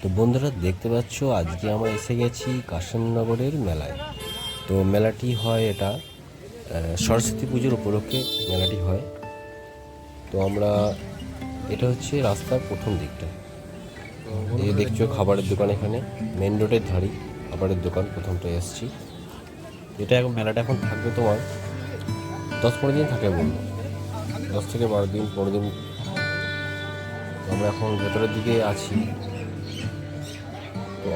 তো বন্ধুরা দেখতে পাচ্ছ, আজকে আমরা এসে গেছি কাশিমনগরের মেলায়। তো মেলাটি হয় এটা সরস্বতী পুজোর উপলক্ষে মেলাটি হয়। তো আমরা, এটা হচ্ছে রাস্তার প্রথম দিকটা। এই দেখছ খাবারের দোকান এখানে মেন রোডের ধারি খাবারের দোকান, প্রথমটায় এসছি। এটা এখন মেলাটা এখন থাকবে তোমার দশ পনেরো দিন থাকে বলব দশ থেকে বারো দিন, পনেরো দিন। আমরা এখন ভেতরের দিকে আছি।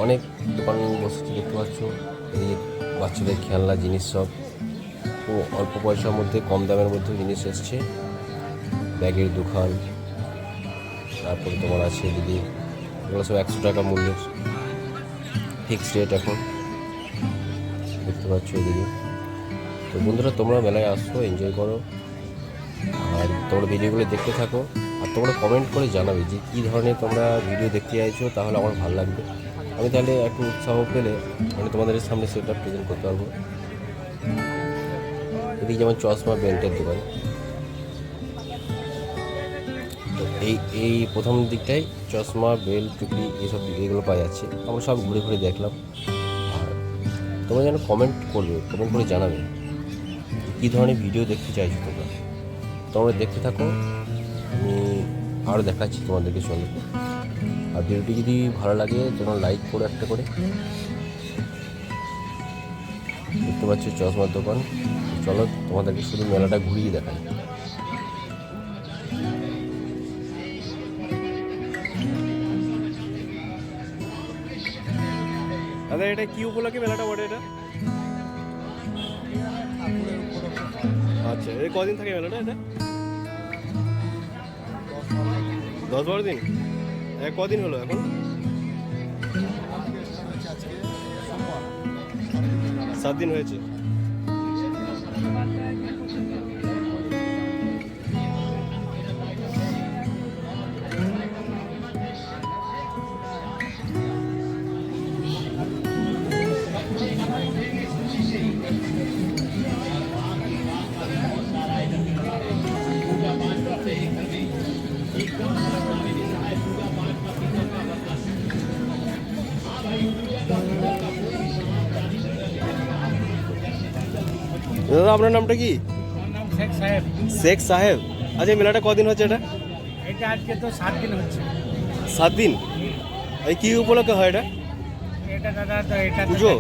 অনেক দোকান বসেছে দেখতে পাচ্ছ। এই বাচ্চাদের খেলনা, জিনিস সব। ও অল্প পয়সার মধ্যে, কম দামের মধ্যে জিনিস এসছে। ব্যাগের দোকান, তারপরে তোমার আছে দিদি, এগুলো সব একশো টাকা মূল্যের। ফিক্সড রেট এখন। দেখতে পাচ্ছ এদিকে তো বন্ধুরা, তোমরা মেলায় আসো এনজয় করো। আর তোমরা ভিডিওগুলো দেখতে থাকো। আর তোমরা কমেন্ট করে জানাবে যে কী ধরনের তোমরা ভিডিও দেখতে চাইছো, তাহলে আমার ভালো লাগবে। আমি তাহলে একটু উৎসাহ পেলে আমি তোমাদের সামনে সেটা প্রেজেন্ট করতে পারব। এদিকে যেমন চশমা বেল্টের দোকান। এই এই প্রথম দিকটাই চশমা বেল্ট টুপি এইসব এগুলো পাওয়া যাচ্ছে, আমরা সব ঘুরে ঘুরে দেখলাম। আর তোমরা যেন কমেন্ট করবে কমেন্ট করে জানাবে কী ধরনের ভিডিও দেখতে চাইছো তোমরা। তোমরা দেখতে থাকো, আমি আরও দেখাচ্ছি তোমাদেরকে চলো। আর ভিডিওটি যদি ভালো লাগে তোমরা লাইক করো একটা করে। দেখতে পাচ্ছ চশমার দোকান। চলো তোমাদেরকে শুধু মেলাটা ঘুরিয়ে দেখাই। দাদা, এটা কি উপলক্ষে মেলাটা বটে এটা? আচ্ছা এই কদিন থাকে মেলাটা এটা? দশ বারো দিন। কদিন হলো এখন? সাত দিন হয়েছে। আপনার নামটা কি? শেখ সাহেব। শেখ সাহেব। আচ্ছা মেলাটা কদিন হচ্ছে এটা? এটা আজকে তো সাত দিন হচ্ছে। সাত দিন? এই কি উপলক্ষে হয় এটা? এটা দাদা তো এটা পুজো।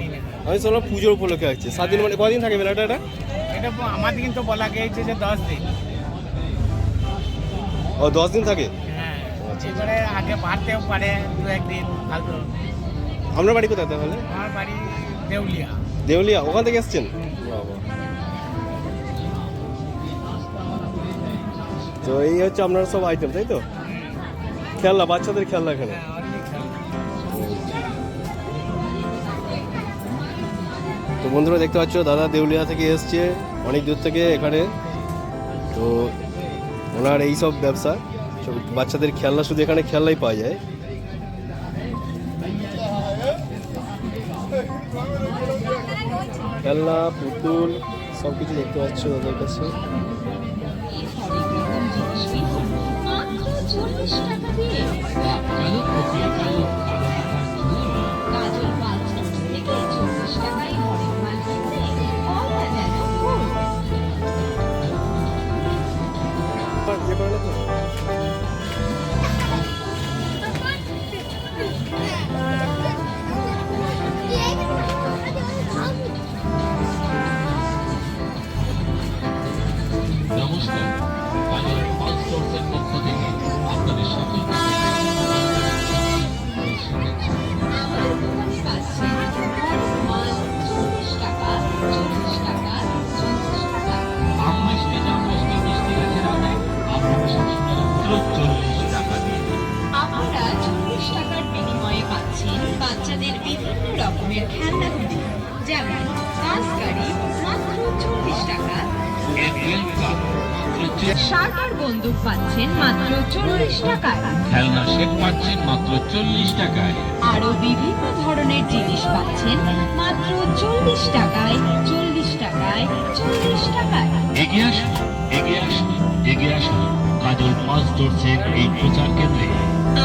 আমি শুনলাম পুজোর উপলক্ষে আছে সাত দিন মানে কদিন থাকে মেলাটা এটা? এটা আমাদের কিন্তু বলা গিয়েছে যে দশ দিন। ও দশ দিন থাকে? হ্যাঁ এবারে আগে বাড়তেও পারে দু একদিন আপনার বাড়ি কোথায় তাহলে? আমার বাড়ি দেউলিয়া। দেউলিয়া ওখান থেকে এসছেন? তো এই হচ্ছে আপনার সব আইটেম তাই তো? খেলনা বাচ্চাদের খেলনা এখানে। হ্যাঁ। তো বন্ধুরা দেখতে পাচ্ছ দাদা দেউলিয়া থেকে এসছে অনেক দূর থেকে এখানে। তো ওনার এই সব ব্যবসা বাচ্চাদের খেলনা শুধু এখানে খেলনাই পাওয়া যায়। খেলনা পুতুল সব কিছু দেখতে পাচ্ছ ওদের কাছে। এগিয়ে আসুন। কাজল পাঁচ স্টোরসের এই প্রচার কেন্দ্রে।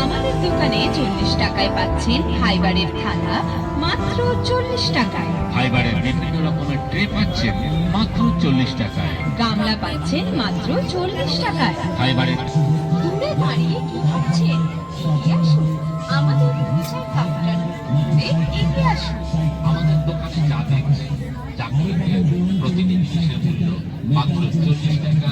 আমাদের দোকানে চল্লিশ টাকায় পাচ্ছেন ফাইবারের থালা মাত্র চল্লিশ টাকায়। ফাইবারের বিভিন্ন রকমের ট্রে পাচ্ছেন মাত্র চল্লিশ টাকায়। গামলা পাচ্ছেন মাত্র চল্লিশ টাকায়। ফাইবারের দূরে দাঁড়িয়ে কি ভাবছেন? এগিয়ে আসুন। আমাদের পূজার কাপড় এগিয়ে আসুন। আমাদের দোকানে যা দেখছেন কিনবেন প্রতিদিন হিসেব মূল্য? মাত্র চল্লিশ টাকা।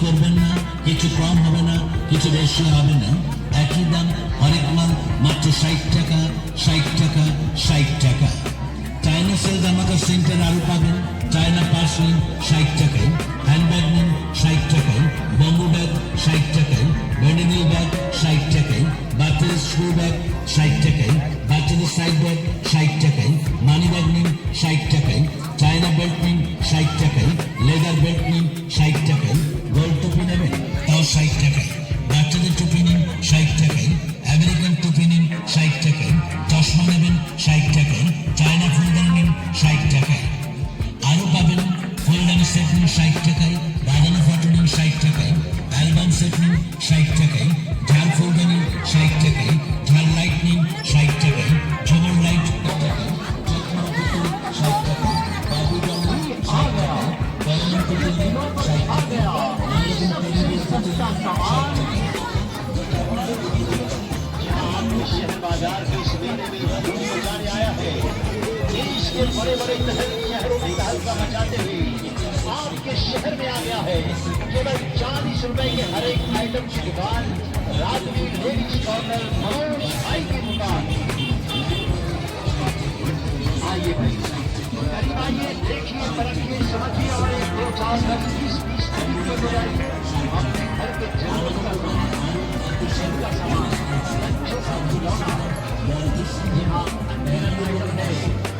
করবেন না, কিছু কম হবে না, কিছু বেশি হবে না। একই দাম, হরেক মাল, মাত্র ষাট টাকা ষাট টাকা ষাট টাকা। চায়না সেল জামাকা সেন্টার আরও পাবেন, চায়না পার্স নিন, ষাট টাকায়। হ্যান্ডব্যাগ নিন, ষাট টাকায়। বম্বু ব্যাগ ষাট টাকায়। মেডিকেল ব্যাগ ষাট টাকায়। বাচ্চাদের স্ক্রু ব্যাগ ষাট টাকায়। বাচ্চাদের সাইড ব্যাগ ষাট টাকায়। মানি ব্যাগ নিন, ষাট টাকায়। চায়না বেল্ট নিন, ষাট টাকায়। লেদার বেল্ট নিন, ষাট টাকায়। ষাট টাকায় के बड़े बड़े शहरों में तहलका मचाते हुए आपके शहर में आ गया है केवल चालीस रुपए के हर एक आइटम की दुकान राजवीर लेडीज़ कॉर्नर मनोज भाई की दुकान आइए भाई करीब आइए देखिए परखिए समझिए और एक दो चार दस बीस बीस तरीके ले आइए अपने घर के जानवर का सामान किचन का सामान बच्चों का खिलौना यहाँ आइटम है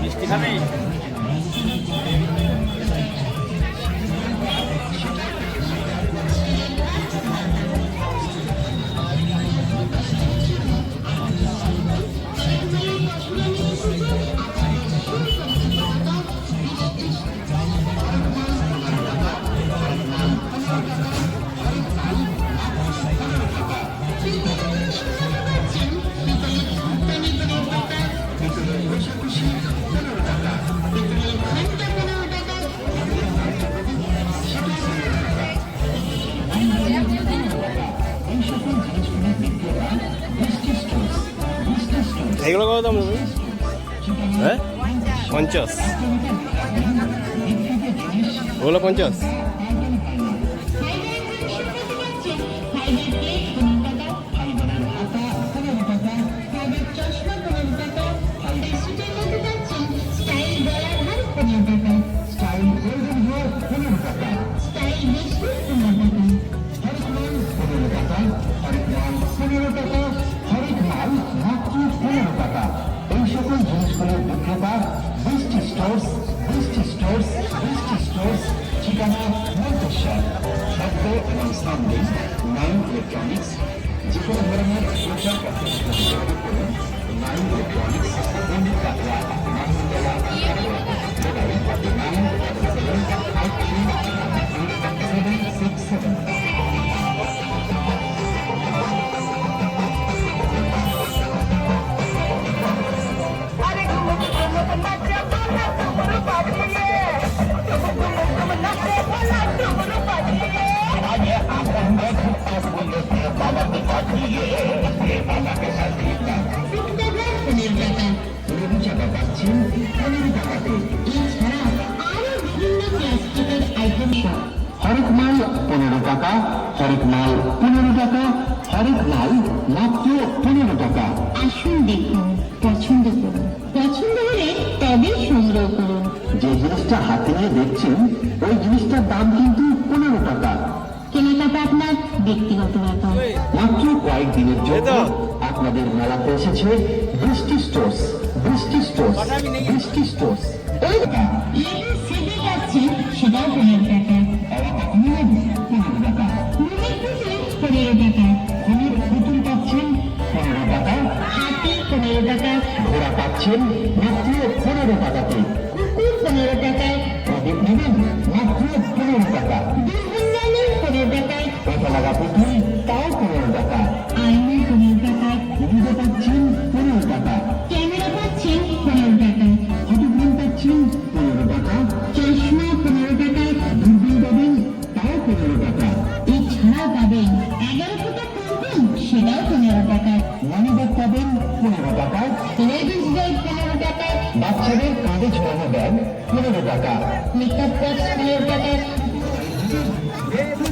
মিষ্টি খাবি? কত দাম নেবে হ্যাঁ? পঞ্চাশ। ওগুলো পঞ্চাশ। এবং সামগ্রী নাইন ইলেকট্রনিক্স যে কোনো ধরনের প্রচার কাছে যোগাযোগ করুন nine electronics Pandit Katra Mahmudullah mobile nine টাকা হরেক মাল পনেরো টাকা হরেক মাল মাত্র পনেরো টাকা। আসুন দেখুন পছন্দ করুন। পছন্দ হলে তবেই সংগ্রহ করুন। যে জিনিসটা হাতে নিয়ে দেখছেন ওই জিনিসটার দাম কিন্তু পনেরো টাকা। কেনাকাটা আপনার ব্যক্তিগত ব্যাপার। মাত্র কয়েকদিনের এই জন্য আপনাদের মেলাতে এসেছে বৃষ্টি স্টোর্স বৃষ্টি স্টোর্স বৃষ্টি স্টোর্স। পাচ্ছেন মাত্র পনেরো টাকাতে কুকুর পনেরো টাকায় প্রদীপ নেবেন। মাত্র পনেরো টাকা। পনেরো টাকায়। কথা লাগা পুতুল বাচ্চাদের কাঁধে ঝোলানো ব্যাগ পনেরো টাকা মেকআপ বক্স পনেরো টাকায় যেখানকার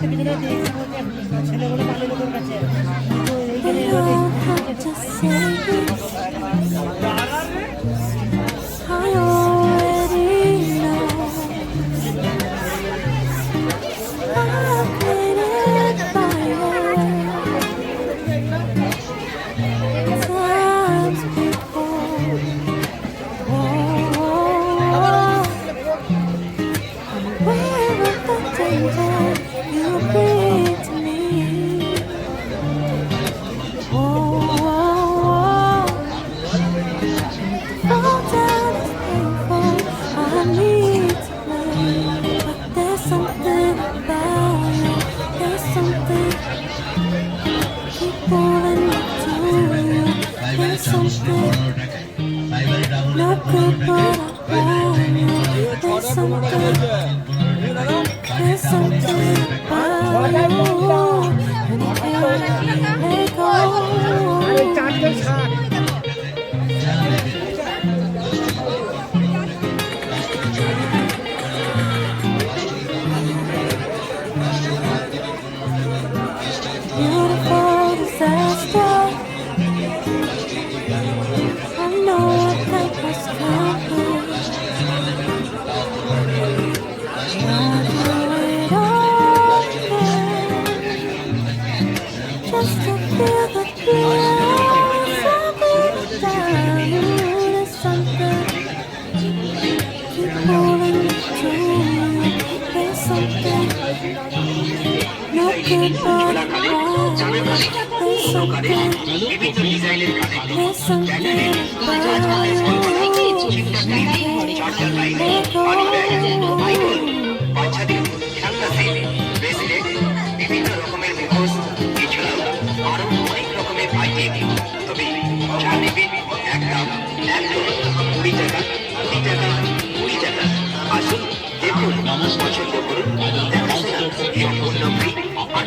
পেতে না যে এই ছেলেগুলো পালে লোকের কাছে। এইখানে বাচ্চাদের খেলনা সেট ব্রেসলেট বিভিন্ন রকমের মুখোশ এছাড়াও আরও অনেক রকমের আইটেম তবে যা নেবেন একদম কুড়ি টাকা কুড়ি টাকা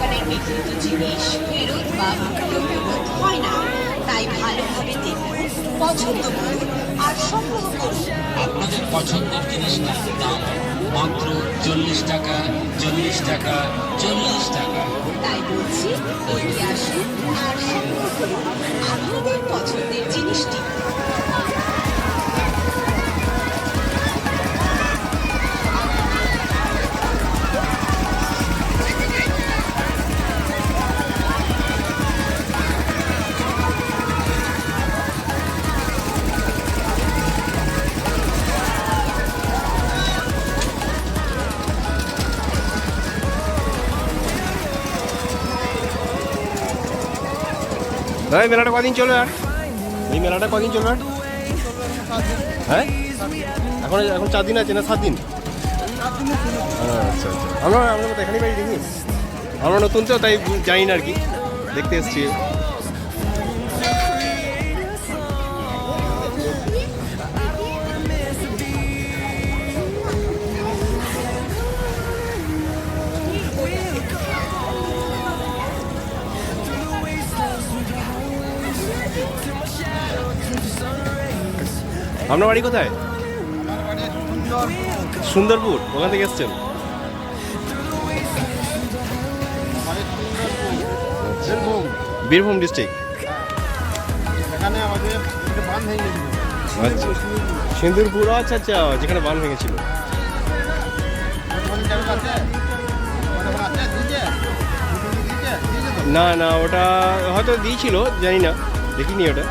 দোকানের বিক্রিত জিনিস ফেরত বা প্রয়োগ হয় না। তাই ভালোভাবে দেখুন পছন্দ করুন আর সংগ্রহ করুন। আপনাদের পছন্দের জিনিসটার দাম মাত্র চল্লিশ টাকা চল্লিশ টাকা চল্লিশ টাকা। তাই বলছি এগিয়ে আসুন আর সংগ্রহ করুন। আপনাদের পছন্দের জিনিসটি। এই মেলাটা কদিন চলবে আর? এই মেলাটা কদিন চলবে হ্যাঁ? এখন এখন চার দিন আছে না সাত দিন? আচ্ছা আচ্ছা। আমরা আমরা তো এখানেই বাড়ি দেখি। আমরা নতুন তো, তাই জানি না আর কি। দেখতে এসছি। আপনার বাড়ি কোথায়? সুন্দরপুর, ওখান থেকে এসছেন? বীরভূম ডিস্ট্রিক্ট আচ্ছা। সিন্দুরপুর আচ্ছা আচ্ছা যেখানে বান ভেঙেছিল। না না, ওটা হয়তো দিয়েছিল, জানি না, দেখিনি ওটা।